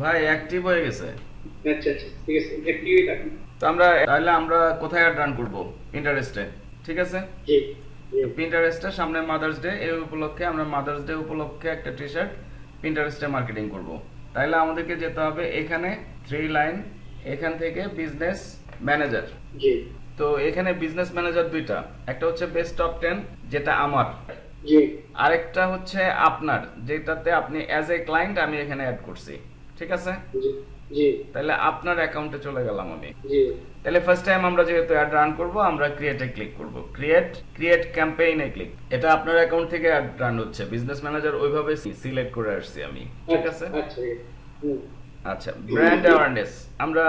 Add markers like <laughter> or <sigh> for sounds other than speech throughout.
ভাই অ্যাক্টিভ হয়ে গেছে। আচ্ছা আচ্ছা ঠিক আছে অ্যাক্টিভই থাকুন। তো আমরা তাহলে আমরা কোথায় অ্যাড রান করব? পিন্টারেস্টে ঠিক আছে? জি পিন্টারেস্টে সামনে মাদার্স ডে এই উপলক্ষে আমরা মাদার্স ডে উপলক্ষে একটা টি শার্ট পিন্টারেস্টে মার্কেটিং করব। তাহলে আমাদেরকে যেতে হবে এখানে থ্রি লাইন এখান থেকে বিজনেস ম্যানেজার জি। তো এখানে বিজনেস ম্যানেজার দুইটা একটা হচ্ছে বেস্ট টপ টেন যেটা আমার। জি। আরেকটা হচ্ছে আপনার যেটাতে আপনি অ্যাজ এ ক্লায়েন্ট আমি এখানে অ্যাড করছি। ঠিক আছে? জি তাহলে আপনার অ্যাকাউন্টে চলে গেলাম আমি। জি। তাহলে ফার্স্ট টাইম আমরা যেহেতু অ্যাড রান করব আমরা ক্রিয়েটে ক্লিক করব। ক্রিয়েট ক্রিয়েট ক্যাম্পেইনে ক্লিক এটা আপনার অ্যাকাউন্ট থেকে অ্যাড রান হচ্ছে। বিজনেস ম্যানেজার ওইভাবে সিলেক্ট করে আসছি আমি। ঠিক আছে? আচ্ছা আচ্ছা ব্র্যান্ড অ্যাওয়ারনেস আমরা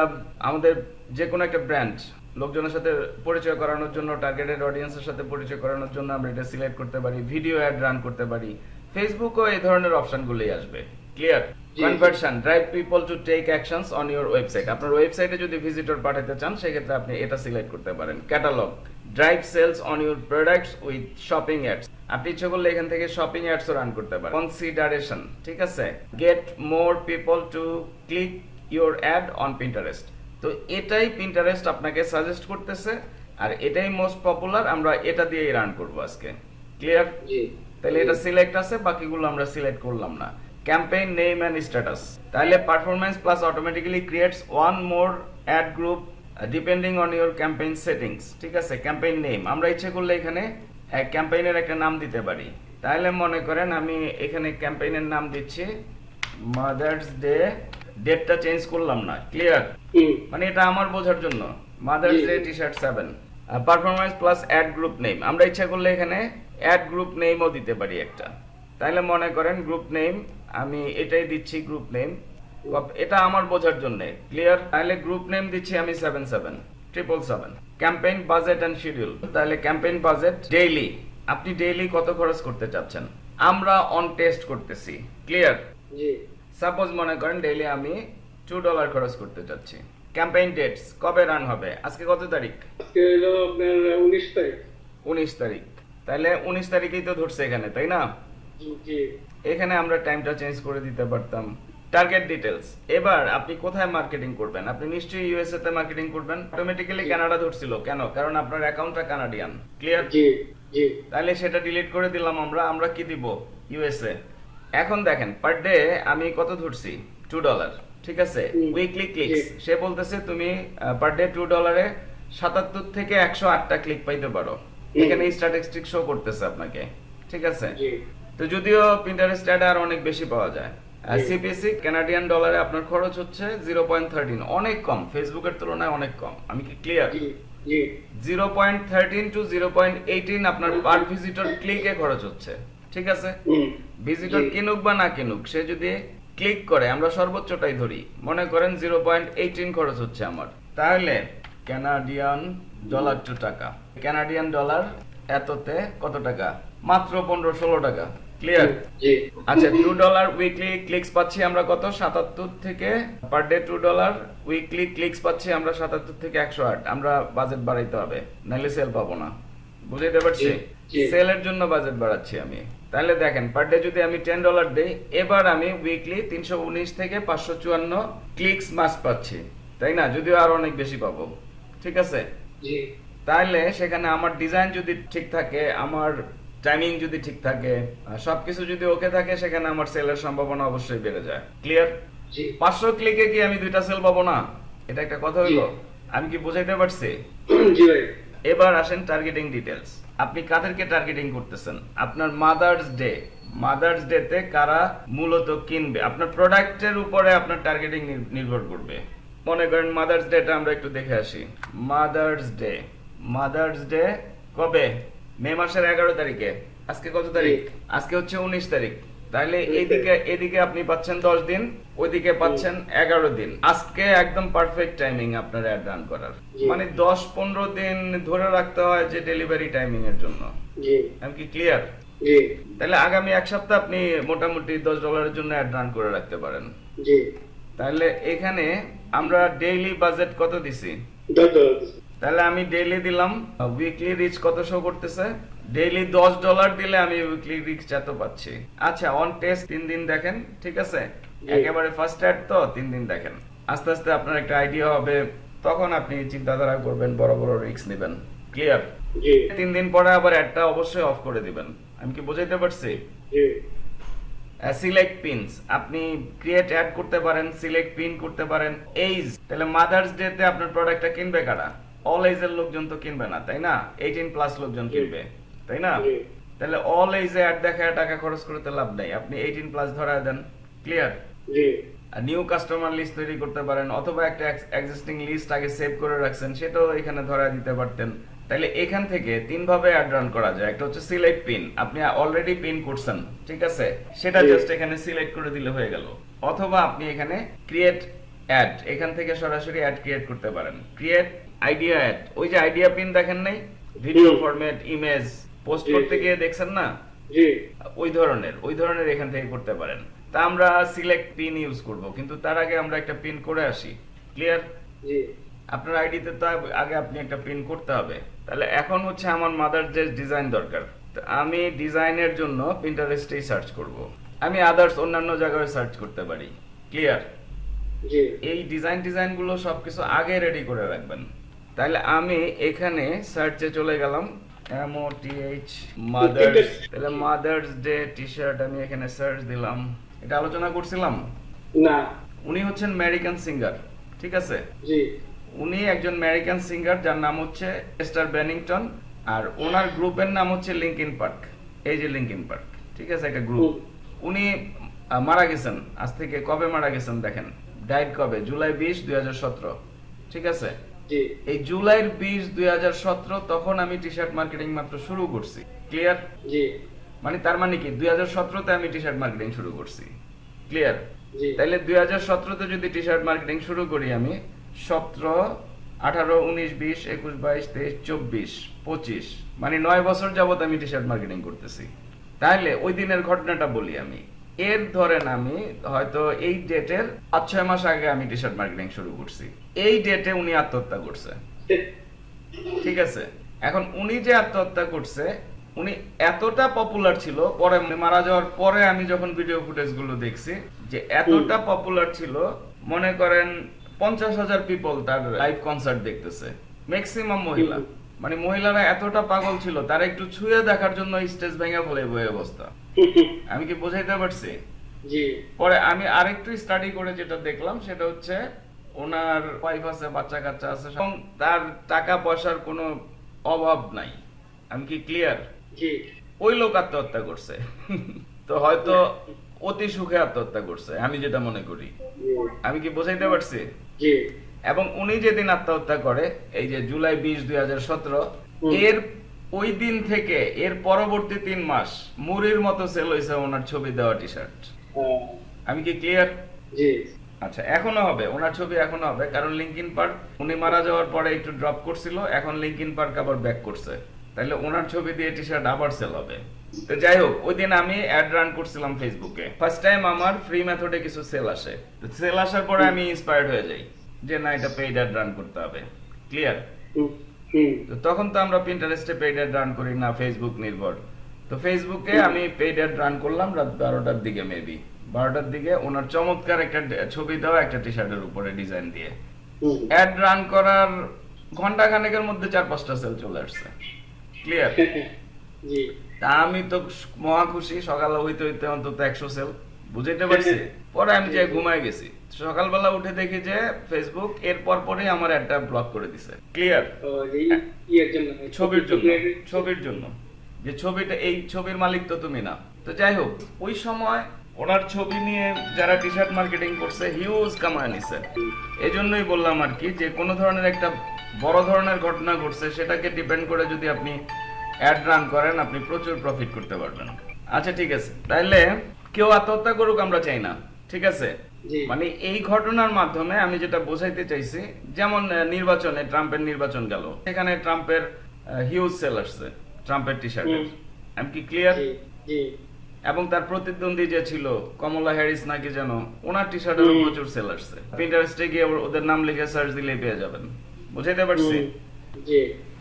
আমাদের যে কোনো একটা ব্র্যান্ড লোকজনের সাথে পরিচয় করানোর জন্য টার্গেটেড অডিয়েন্সের সাথে পরিচয় করানোর জন্য আমরা এটা সিলেক্ট করতে পারি। ভিডিও অ্যাড রান করতে পারি। ফেসবুকও এই ধরনের অপশনগুলোই আসবে। Clear. Conversion drive people to take actions on your website আপনার ওয়েবসাইটে যদি ভিজিটর পাঠাতে চান সেক্ষেত্রে আপনি এটা সিলেক্ট করতে পারেন। Catalogue drive sales on your products with shopping ads আপনি ইচ্ছে করলে এখান থেকে শপিং অ্যাডসও রান করতে পারেন। কনসিডারেশন ঠিক আছে? Get more people to click your ad on Pinterest তো এটাই পিন্টারেস্ট আপনাকে সাজেস্ট করতেছে আর এটাই মোস্ট পপুলার আমরা এটা দিয়েই রান করব আজকে। ক্লিয়ার তাহলে এটা সিলেক্ট আছে বাকিগুলো আমরা সিলেক্ট করলাম না। ক্যাম্পেইন নেম এন্ড স্ট্যাটাস তাহলে performance plus automatically creates one more ad group depending on your campaign settings ঠিক আছে? ক্যাম্পেইন নেম আমরা ইচ্ছে করলে এখানে ক্যাম্পেইনের একটা নাম দিতে পারি। তাহলে মনে করেন আমি এখানে ক্যাম্পেইনের নাম দিচ্ছি মাদার্স ডে ডেটটা চেঞ্জ করলাম না। ক্লিয়ার মানে এটা আমার বোঝার জন্য। Mother's. Day T-shirt seven performance plus ad group name আমরা ইচ্ছা করলে এখানে অ্যাড গ্রুপ নেমও দিতে পারি একটা। তাহলে মনে করেন গ্রুপ নেম আমি এটাই দিচ্ছি গ্রুপ নেম এটা আমার বোঝার জন্য। ক্লিয়ার তাহলে গ্রুপ নেম দিচ্ছি আমি seven seven triple seven campaign budget and schedule তাহলে ক্যাম্পেইন বাজেট ডেইলি আপনি ডেইলি কত খরচ করতে চাচ্ছেন? আমরা অন টেস্ট করতেছি। ক্লিয়ার জি। সাপোজ মনে করেন ডেইলি আমি টু ডলার খরচ করতে চাচ্ছি। ক্যাম্পেইন ডেটস কবে রান হবে? আজকে কত তারিখ? আজকে হলো আপনার উনিশ তারিখ। উনিশ তারিখ। তাহলে উনিশ তারিখেই তো ধরছে এখানে তাই না? জি। এখানে আমরা টাইমটা চেঞ্জ করে দিতে পারতাম। টার্গেট ডিটেলস এবার আপনি কোথায় মার্কেটিং করবেন? আপনি নিশ্চয়ই ইউএসএ তে মার্কেটিং করবেন। অটোমেটিক্যালি কানাডা ধরছিল। কেন? কারণ আপনার অ্যাকাউন্টটা কানাডিয়ান ক্লিয়ার জি জি। তাহলে সেটা ডিলিট করে দিলাম আমরা। আমরা কি দিব? ইউএসএ এখন দেখেন পার ডে আমি কত ধরছি? টু ডলার ঠিক আছে? উইকলি ক্লিকস সে বলতেছে তুমি পার ডে টু ডলারে সাতাত্তর থেকে একশো আটটা ক্লিক পাইতে পারো। এখানে স্ট্যাটিস্টিক শো করতেছে আপনাকে। ঠিক আছে? জি। তো যদিও পিন্টারেস্ট অ্যাড আর অনেক বেশি পাওয়া যায়। সিপিসি কানাডিয়ান ডলারে আপনার খরচ হচ্ছে জিরো পয়েন্ট থার্টিন অনেক কম ফেসবুকের তুলনায় অনেক কম। আমি কি clear zero point thirteen to zero point eighteen আপনার পার ভিজিটর ক্লিকে খরচ হচ্ছে ঠিক আছে? ভিজিটর কিনুক বা না কিনুক সে যদি ক্লিক করে আমরা সর্বোচ্চটাই ধরি মনে করেন জিরো পয়েন্ট এইটিন খরচ হচ্ছে আমার। তাহলে কানাডিয়ান ডলার টু টাকা। কানাডিয়ান ডলার এততে কত টাকা? মাত্র পনেরো ষোলো টাকা। ক্লিয়ার আচ্ছা টু ডলার উইকলি ক্লিকস পাচ্ছি আমরা কত? সাতাত্তর থেকে per day two dollar weekly clicks পাচ্ছি আমরা সাতাত্তর থেকে একশো আট। আমরা বাজেট বাড়াইতে হবে নাহলে সেল পাবো না। বুঝাইতে পারছি। সেলের জন্য বাজেট বাড়াচ্ছি আমি। তাহলে দেখেন পার ডে যদি আমি টেন ডলার দেই এবার আমি উইকলি তিনশো উনিশ থেকে পাঁচশো চুয়ান্ন ক্লিকস মাস পাচ্ছি। তাই না? যদিও আর অনেক বেশি পাবো। ঠিক আছে? তাহলে সেখানে আমার ডিজাইন যদি ঠিক থাকে আমার টাইমিং যদি ঠিক থাকে সবকিছু যদি ওকে থাকে সেখানে আমার সেলের সম্ভাবনা অবশ্যই বেড়ে যায়। ক্লিয়ার পাঁচশো ক্লিকে কি আমি দুইটা সেল পাবো না? এটা একটা কথা হইল? আমি কি বুঝাইতে পারছি? এবার আসেন টার্গেটিং ডিটেলস আপনি কাদেরকে টার্গেটিং করতেছেন? আপনার মাদার্স ডে মাদার্স ডে তে কারা মূলত কিনবে? আপনার প্রোডাক্টের উপরে আপনার টার্গেটিং নির্ভর করবে। মনে করেন মাদার্স ডেটা আমরা একটু দেখে আসি। মাদার্স ডে মাদার্স ডে কবে? মে মাসের এগারো তারিখে। আজকে কত তারিখ? আজকে হচ্ছে উনিশ তারিখ। তাহলে এইদিকে এদিকে আপনি পাচ্ছেন দশ দিন ওইদিকে পাচ্ছেন এগারো দিন। আজকে একদম পারফেক্ট টাইমিং আপনার অ্যাড রান করার। মানে দশ পনেরো দিন ধরে রাখতে হয় যে ডেলিভারি টাইমিং এর জন্য। আমি কি ক্লিয়ার তাহলে আগামী এক সপ্তাহ আপনি মোটামুটি দশ ডলারের জন্য অ্যাড রান করে রাখতে পারেন। তাহলে এখানে আমরা ডেইলি বাজেট কত দিছি? দশ ডলার দিছি। তাহলে আমি ডেইলি দিলাম উইকলি রিচ কত শো করতেছে? ডেইলি দশ ডলার দিলে আমি উইকলি রিচ এত পাচ্ছি। আচ্ছা অন টেস্ট তিন দিন দেখেন ঠিক আছে? একেবারে ফার্স্ট অ্যাড তো তিন দিন দেখেন। আস্তে আস্তে আপনার একটা আইডিয়া হবে তখন আপনি চিন্তাধারা করবেন বড় বড় রিস্ক নেবেন। ক্লিয়ার তিন দিন পরে আবার অ্যাডটা অবশ্যই অফ করে দিবেন। আমি কি বোঝাইতে পারছি? সিলেক্ট পিনস আপনি ক্রিয়েট অ্যাড করতে পারেন সিলেক্ট পিন করতে পারেন এইজ তাহলে মাদার্স ডে তে আপনার প্রোডাক্টটা কিনবে কারা? অল এজের লোকজন তো কিনবে না তাই না? এইটিন প্লাস লোকজন কিনবে তাই না? তাহলে অল এজে অ্যাড দেখায় টাকা খরচ করতে লাভ নাই। আপনি এইটিন প্লাস ধরায় দেন ক্লিয়ার নিউ কাস্টমার লিস্ট তৈরি করতে পারেন অথবা একটা এক্সিস্টিং লিস্ট আগে সেভ করে রাখছেন সেটাও এখানে ধরা দিতে পারতেন। তাহলে এখান থেকে তিন ভাবে অ্যাড রান করা যায়। একটা হচ্ছে সিলেক্ট পিন আপনি অলরেডি পিন করছেন ঠিক আছে? সেটা জাস্ট এখানে সিলেক্ট করে দিলে হয়ে গেল। অথবা আপনি এখানে ক্রিয়েট অ্যাড এখান থেকে সরাসরি অ্যাড ক্রিয়েট করতে পারেন। ক্রিয়েট আইডিয়া অ্যাড ওই যে আইডিয়া পিন দেখেন নাই? ভিডিও ফরম্যাট ইমেজ পোস্ট করতে গিয়ে দেখছেন না? জি। ওই ধরনের ওই ধরনের এখান থেকে করতে পারেন। তা আমরা সিলেক্ট পিন ইউজ করব কিন্তু তার আগে আমরা একটা পিন করে আসি। ক্লিয়ার জি। আপনার আইডিতে তো আগে আপনি একটা পিন করতে হবে। তাহলে এখন হচ্ছে আমার মাদার যে ডিজাইন দরকার। তো আমি ডিজাইনের জন্য পিন্টারেস্টেই সার্চ করব। আমি আদার্স অন্যান্য জায়গায় সার্চ করতে পারি। ক্লিয়ার এই ডিজাইন ডিজাইনগুলো সবকিছু আগে রেডি করে রাখবেন। তাহলে আমি এখানে সার্চে চলে গেলাম M O T H mothers তাহলে মাদার্স ডে টি শার্ট আমি এখানে সার্চ দিলাম। এটা আলোচনা করছিলাম? না। উনি হচ্ছেন আমেরিকান সিঙ্গার ঠিক আছে? জি। উনি একজন আমেরিকান সিঙ্গার যার নাম হচ্ছে এস্টার বেনিংটন আর ওনার গ্রুপের নাম হচ্ছে লিঙ্কিন পার্ক এই যে লিঙ্কিন পার্ক ঠিক আছে একটা গ্রুপ উনি মারা গেছেন আজ থেকে কবে মারা গেছেন দেখেন। ডাইট কবে? জুলাই বিশ দুই ঠিক আছে? এই জুলাইয়ের বিশ দুই তখন আমি টি শার্ট মার্কেটিং মাত্র শুরু করছি। ক্লিয়ার জি। মানে তার মানে কি? দুই হাজার সতেরোতে আমি টি শার্ট মার্কেটিং শুরু করছি। ক্লিয়ার জি। তাইলে দুই হাজার সতেরোতে যদি টি শার্ট মার্কেটিং শুরু করি আমি সতেরো আঠারো উনিশ বিশ একুশ বাইশ তেইশ চব্বিশ পঁচিশ মানে নয় বছর যাবত আমি টি শার্ট মার্কেটিং করতেছি। তাহলে ওই দিনের ঘটনাটা বলি আমি। এর ধরেন আমি, হয়তো এই ডেটের পাঁচ, ছয় মাস আগে আমি টি শার্ট মার্কেটিং শুরু করছি। এই ডেটে উনি আত্মহত্যা করছে। ঠিক আছে? এখন উনি যে আত্মহত্যা করছে, উনি এতটা পপুলার ছিল, পরে মারা যাওয়ার পরে আমি যখন ভিডিও ফুটেজগুলো দেখছি, যে এতটা পপুলার ছিল, মনে করেন পঞ্চাশ হাজার পিপল তার লাইভ কনসার্ট দেখতেছে। ম্যাক্সিমাম মহিলা। মানে মহিলারা এতটা পাগল ছিল, তারা একটু ছুঁয়ে দেখার জন্য স্টেজ ভেঙে ফেলে বই অবস্থা। <laughs> আমি কি বোঝাইতে পারছি? পরে আমি আরেকটু স্টাডি করে যেটা দেখলাম সেটা হচ্ছে ওনার ওয়াইফ আছে বাচ্চা কাচ্চা আছে এবং তার টাকা পয়সার কোনো অভাব নাই। আমি কি ক্লিয়ার ওই লোক আত্মহত্যা করছে। <laughs> তো হয়তো অতি সুখে আত্মহত্যা করছে আমি যেটা মনে করি। আমি কি বোঝাইতে পারছি? এবং উনি যেদিন আত্মহত্যা করে এই যে জুলাই বিশ দুই হাজার সতেরো এর ওই দিন থেকে এর পরবর্তী তিন মাস মুড়ির মতো সেল হয়েছে ওনার ছবি দেওয়া টি শার্ট আমি কি ক্লিয়ার আচ্ছা এখনও হবে ওনার ছবি এখনও হবে কারণ লিঙ্কিন পার্ক উনি মারা যাওয়ার পরে একটু ড্রপ করছিল এখন লিঙ্কিন পার্ক আবার ব্যাক করছে। তাহলে ওনার ছবি দিয়ে টি শার্ট আবার সেল হবে। তো যাই হোক ওই দিন আমি অ্যাড রান করছিলাম ফেসবুকে ফার্স্ট টাইম আমার ফ্রি মেথডে কিছু সেল আসে। সেল আসার পরে আমি ইন্সপায়ার্ড হয়ে যাই যে না এটা পেইড অ্যাড রান করতে হবে। ক্লিয়ার তখন তো আমরা পিন্টারেস্টে পেইড অ্যাড রান করি না ফেসবুক নির্ভর। তো ফেসবুকে আমি পেইড অ্যাড রান করলাম রাত বারোটার দিকে মেবি বারোটার দিকে ওনার চমৎকার একটা ছবি দেওয়া একটা টি শার্টের উপরে ডিজাইন দিয়ে। অ্যাড রান করার ঘণ্টা খানেকের মধ্যে চার পাঁচটা সেল চলে আসছে। ক্লিয়ার তা আমি তো মহা খুশি সকালে হইতে হইতে অন্তত একশো সেল বুঝাইতে পারছি? পরে আমি যে ঘুমায় গেছি। সকালবেলা উঠে দেখি যে ফেসবুক এর পর পরেই আমার একটা ব্লক করে দিছে। ক্লিয়ার ছবির জন্য ছবির জন্য। যে ছবিটা এই ছবির মালিক তো তুমি না। তো যাই হোক ওই সময় ওনার ছবি নিয়ে যারা টি শার্ট মার্কেটিং করছে হিউজ কামায় নিছে। এই জন্যই বললাম আর কি যে কোনো ধরনের একটা বড় ধরনের ঘটনা ঘটছে সেটাকে ডিপেন্ড করে যদি আপনি অ্যাড রান করেন আপনি প্রচুর প্রফিট করতে পারবেন। আচ্ছা ঠিক আছে। তাহলে কেউ আত্মহত্যা করুক আমরা চাই না। ঠিক আছে? মানে এই ঘটনার মাধ্যমে আমি যেটা বোঝাইতে চাইছি যেমন নির্বাচনে ট্রাম্পের নির্বাচন গেল সেখানে ট্রাম্পের হিউজ সেল আসছে ট্রাম্পের টি শার্টের হুম। আমি কি ক্লিয়ার এবং তার প্রতিদ্বন্দ্বী যে ছিল কমলা হ্যারিস নাকি যেন ওনার টি শার্টেরও হুম। প্রচুর সেল আসছে। পিন্টারেস্টে গিয়ে ওদের নাম লিখে সার্চ দিলেই পেয়ে যাবেন। বুঝাইতে পারছি?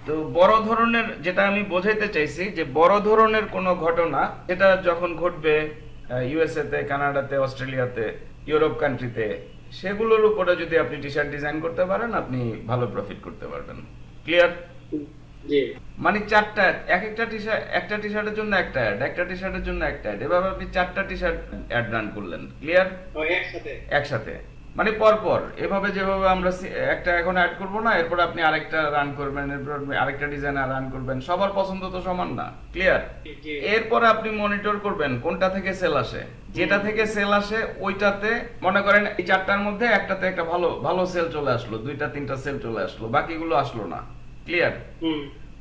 তো বড় ধরনের যেটা আমি বোঝাইতে চাইছি যে বড় ধরনের কোনো ঘটনা এটা যখন ঘটবে ইউএসএ তে কানাডাতে অস্ট্রেলিয়াতে ইউরোপ কান্ট্রিতে সেগুলোর উপরে যদি আপনি টি শার্ট ডিজাইন করতে পারেন আপনি ভালো প্রফিট করতে পারবেন। ক্লিয়ার মানে চারটা এক একটা টি শার্ট একটা টি শার্টের জন্য একটা অ্যাড একটা টি শার্টের জন্য একটা অ্যাড এভাবে আপনি চারটা টি শার্ট অ্যাড রান করলেন ক্লিয়ার একসাথে? একসাথে। মানে পর পর এভাবে যেভাবে আমরা একটা এখন অ্যাড করব না এরপর আপনি আরেকটা রান করবেন এরপর আরেকটা ডিজাইন রান করবেন সবার পছন্দ তো সমান না ক্লিয়ার এরপরে আপনি মনিটর করবেন কোনটা থেকে সেল আসে যেটা থেকে সেল আসে ওইটাতে মনে করেন এই চারটার মধ্যে একটাতে একটা ভালো ভালো সেল চলে আসলো দুইটা তিনটা সেল চলে আসলো বাকিগুলো আসলো না ক্লিয়ার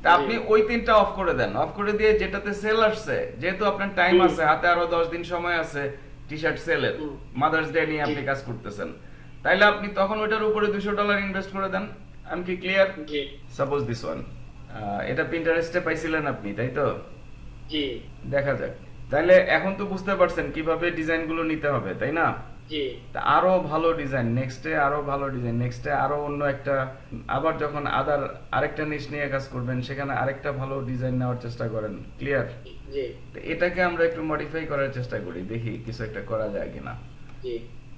তা আপনি ওই তিনটা অফ করে দেন অফ করে দিয়ে যেটাতে সেল আসছে যেহেতু আপনার টাইম আছে হাতে আরও দশ দিন সময় আছে টি শার্ট সেলের মাদার্স ডে নিয়ে আপনি কাজ করতেছেন। তাইলে আপনি তখন ওইটার উপরে দুশো ডলার ইনভেস্ট করে দেন। আমি কি ক্লিয়ার সাপোজ দিস ওয়ান এটা প্রিন্টারেস্টে পাইছিলেন আপনি তাই তো? দেখা যাক। তাহলে এখন তো বুঝতে পারছেন কীভাবে ডিজাইনগুলো নিতে হবে তাই না? আরও ভালো ডিজাইন নেক্সটে আরও ভালো ডিজাইন নেক্সটে আরও অন্য একটা আবার যখন আদার আরেকটা নিশ নিয়ে কাজ করবেন সেখানে আরেকটা ভালো ডিজাইন নেওয়ার চেষ্টা করেন ক্লিয়ার এটাকে আমরা একটু মডিফাই করার চেষ্টা করি দেখি কিছু একটা করা যায় কিনা।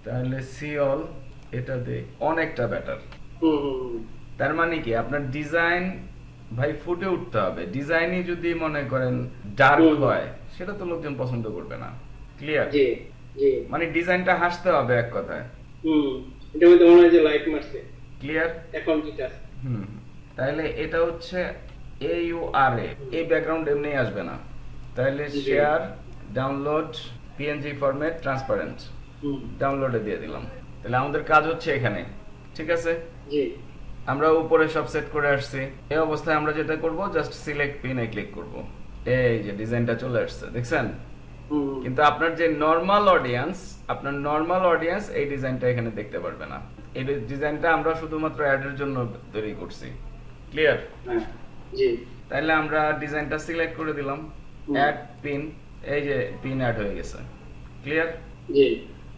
তাহলে সি অল এটা দে অনেকটা বেটার। তার মানে কি? আপনার ডিজাইন ভাই ফুটে উঠতে হবে। ডিজাইনই যদি মনে করেন ডার্ক হয় সেটা তো লোকজন পছন্দ করবে না। ক্লিয়ার মানে ডিজাইনটা হাসতে হবে এক কথায়। হুম এটা মনে হয় যে লাইট মারছে। ক্লিয়ার এখন যেটা হুম তাহলে এটা হচ্ছে এ ইউ আর এ এই ব্যাকগ্রাউন্ড এমনি আসবে না। তাহলে share download PNG format transparent ডাউনলোডে দিয়ে দিলাম। তাহলে আমাদের কাজ হচ্ছে এখানে। ঠিক আছে? জি। আমরা উপরে সব সেট করে আসছি। এই অবস্থায় আমরা যেটা করব জাস্ট সিলেক্ট পিনে ক্লিক করব। এই যে ডিজাইনটা চলে আসছে। দেখছেন? কিন্তু আপনার যে নর্মাল অডিয়েন্স আপনার নর্মাল অডিয়েন্স এই ডিজাইনটা এখানে দেখতে পারবে না। এই ডিজাইনটা আমরা শুধুমাত্র অ্যাডের জন্য তৈরি করছি। ক্লিয়ার হ্যাঁ জি। তাহলে আমরা ডিজাইনটা সিলেক্ট করে দিলাম। অ্যাড পিন এই যে পিন অ্যাড হয়ে গেছে। ক্লিয়ার জি।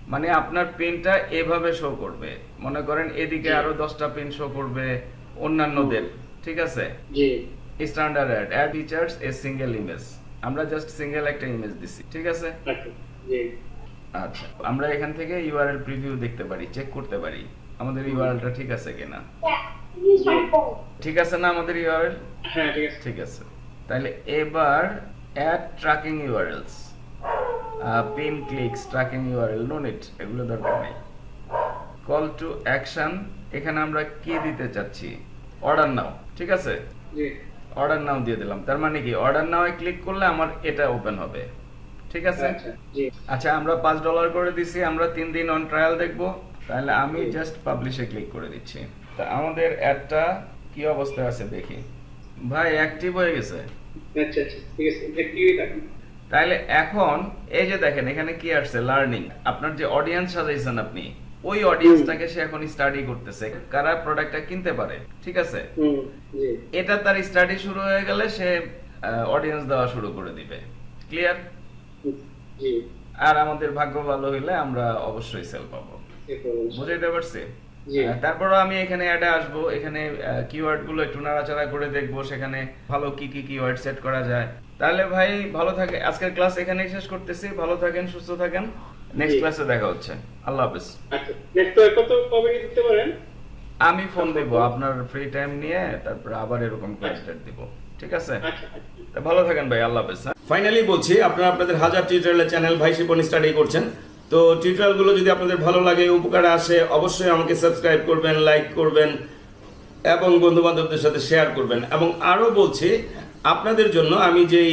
মানে আপনার পিনটা এভাবে শো করবে। মনে করেন এদিকে আরও দশটা পিন শো করবে অন্যান্যদের ঠিক আছে? জি। স্ট্যান্ডার্ড অ্যাড অ্যাড ফিচার্স এ সিঙ্গেল ইমেজ আমরা জাস্ট সিঙ্গেল একটা ইমেজ দিছি ঠিক আছে? আচ্ছা জি আচ্ছা আমরা এখান থেকে ইউআরএল প্রিভিউ দেখতে পারি চেক করতে পারি আমাদের ইউআরএলটা ঠিক আছে কিনা? ঠিক আছে না আমাদের ইউআরএল হ্যাঁ ঠিক আছে। ঠিক আছে। তাহলে এবার ad tracking URLs pin clicks tracking URL no need এগুলো দরকার নেই। কল টু অ্যাকশন এখানে আমরা কি দিতে চাচ্ছি? অর্ডার নাও ঠিক আছে? জি। অর্ডার নাও দিয়ে দিলাম। তার মানে কি? অর্ডার নাও ক্লিক করলে আমার এটা ওপেন হবে। ঠিক আছে? আচ্ছা আচ্ছা আমরা পাঁচ ডলার করে দিছি আমরা তিন দিন অন ট্রায়াল দেখব। তাহলে আমি জাস্ট পাবলিশে ক্লিক করে দিচ্ছি। তা আমাদের অ্যাডটা কি অবস্থায় আছে দেখি। ভাই অ্যাক্টিভ হয়ে গেছে। আচ্ছা আচ্ছা ঠিক আছে একটিভই থাকুন তাহলে এখন এই যে দেখেন এখানে কি আসছে? লার্নিং আপনার যে অডিয়েন্স সাজাইছেন আপনি ওই অডিয়েন্সটাকে সে এখন স্টাডি করতেছে কারা প্রোডাক্টটা কিনতে পারে ঠিক আছে? এটা তার স্টাডি শুরু হয়ে গেলে সে অডিয়েন্স দেওয়া শুরু করে দিবে। ক্লিয়ার আর আমাদের ভাগ্য ভালো হইলে আমরা অবশ্যই সেল পাবো। বুঝাইতে পারছি? তারপরও আমি এখানে অ্যাডে আসব এখানে কিওয়ার্ডগুলো একটু নাড়াচাড়া করে দেখব সেখানে ভালো কি কি কিওয়ার্ড সেট করা যায়। তাহলে ভাই ভালো থাকে আজকের ক্লাস এখানেই শেষ করতেছি। ভালো থাকেন সুস্থ থাকেন। নেক্সট ক্লাসে দেখা হচ্ছে। আল্লাহ হাফেজ। আচ্ছা নেক্সট তো কত কবে দিতে পারেন? আমি ফোন দেবো আপনার ফ্রি টাইম নিয়ে তারপর আবার এরকম ক্লাস দিব। ঠিক আছে? আচ্ছা আচ্ছা। তা ভালো থাকেন ভাই আল্লাহ হাফেজ ফাইনালি বলছি আপনারা আপনাদের হাজার টিউটোরিয়ালের চ্যানেল ভাই শিপন স্টাডি করছেন। তো টিউটোরিয়ালগুলো যদি আপনাদের ভালো লাগে উপকারে আসে অবশ্যই আমাকে সাবস্ক্রাইব করবেন লাইক করবেন এবং বন্ধু বান্ধবদের সাথে শেয়ার করবেন। এবং আরও বলছি আপনাদের জন্য আমি যেই